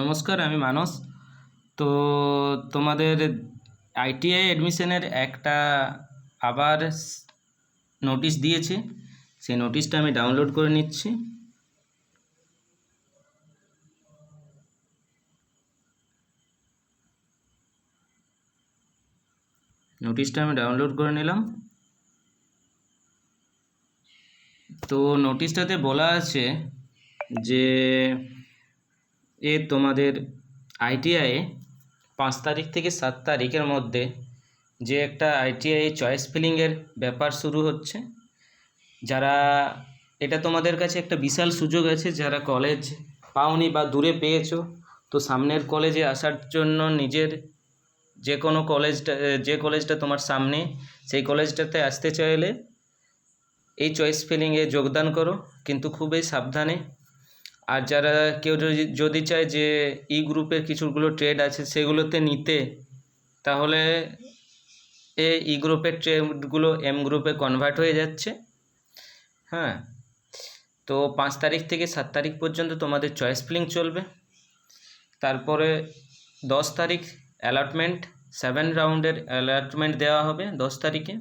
নমস্কার, আমি মানস। তো তোমাদের আইটিআই অ্যাডমিশনের একটা আবার নোটিশ দিয়েছে। সেই নোটিশটা আমি ডাউনলোড করে নিচ্ছি। নোটিশটা আমি ডাউনলোড করে নিলাম। তো নোটিশটাতে বলা আছে যে এ তোমাদের আইটিআইয়ে পাঁচ তারিখ থেকে সাত তারিখের মধ্যে যে একটা আইটিআই চয়েস ফিলিংয়ের ব্যাপার শুরু হচ্ছে। যারা, এটা তোমাদের কাছে একটা বিশাল সুযোগ আছে, যারা কলেজ পাওনি বা দূরে পেয়েছ, তো সামনের কলেজে আসার জন্য নিজের যে কোনো কলেজটা যে কলেজটা তোমার সামনে, সেই কলেজটাতে আসতে চাইলে এই চয়েস ফিলিংয়ে যোগদান করো। কিন্তু খুবই সাবধানে আর যারা কেউ যদি যদি চায় যে ই গ্রুপের কিছুগুলো ট্রেড আছে সেগুলোতে নিতে, তাহলে এ ই গ্রুপের ট্রেডগুলো এম গ্রুপে কনভার্ট হয়ে যাচ্ছে। হ্যাঁ? তো পাঁচ তারিখ থেকে সাত তারিখ পর্যন্ত তোমাদের চয়েস ফিলিং চলবে। তারপরে দশ তারিখ অ্যালটমেন্ট সেভেন রাউন্ডের অ্যালটমেন্ট দেওয়া হবে দশ তারিখে।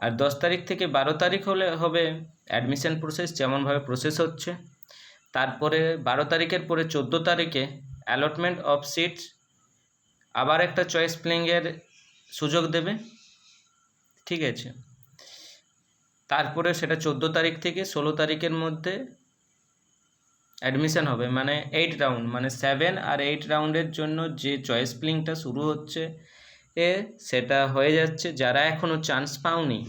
আর দশ তারিখ থেকে বারো তারিখ হলে হবে অ্যাডমিশন প্রসেস যেমনভাবে প্রসেস হচ্ছে। তারপরে বারো তারিখের পরে চোদ্দ তারিখে অ্যালটমেন্ট অফ সিটস আবার একটা চয়েস প্লেইংয়ের সুযোগ দেবে। ঠিক আছে? তারপরে সেটা চোদ্দ তারিখ থেকে ষোলো তারিখের মধ্যে অ্যাডমিশান হবে মানে এইট রাউন্ড মানে সেভেন আর এইট রাউন্ডের জন্য যে চয়েস প্লিংটা শুরু হচ্ছে এ, সেটা হয়ে যাচ্ছে। যারা এখনও চান্স পাওনি,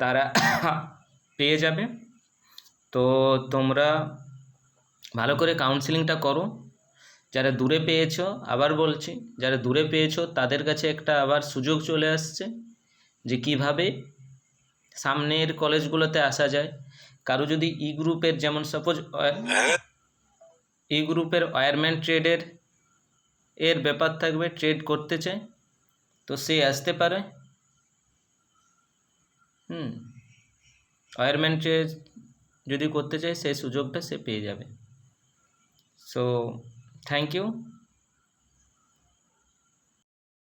তারা পেয়ে যাবে। তো তোমরা ভালো করে কাউন্সিলিংটা করো। যারা দূরে পেয়েছ, আবার বলছি, যারা দূরে পেয়েছ, তাদের কাছে একটা আবার সুযোগ চলে আসছে যে কীভাবে সামনের কলেজগুলোতে আসা যায়। কারও যদি ই গ্রুপের যেমন সাপোজ ই গ্রুপের ওয়ারম্যান ট্রেডের এর ব্যাপার থাকবে ট্রেড করতে চায়, তো সে আসতে পারে। হুম ওয়ারম্যান ট্রেড যদি করতে চায় সেই সুযোগটা সে পেয়ে যাবে। so thank you.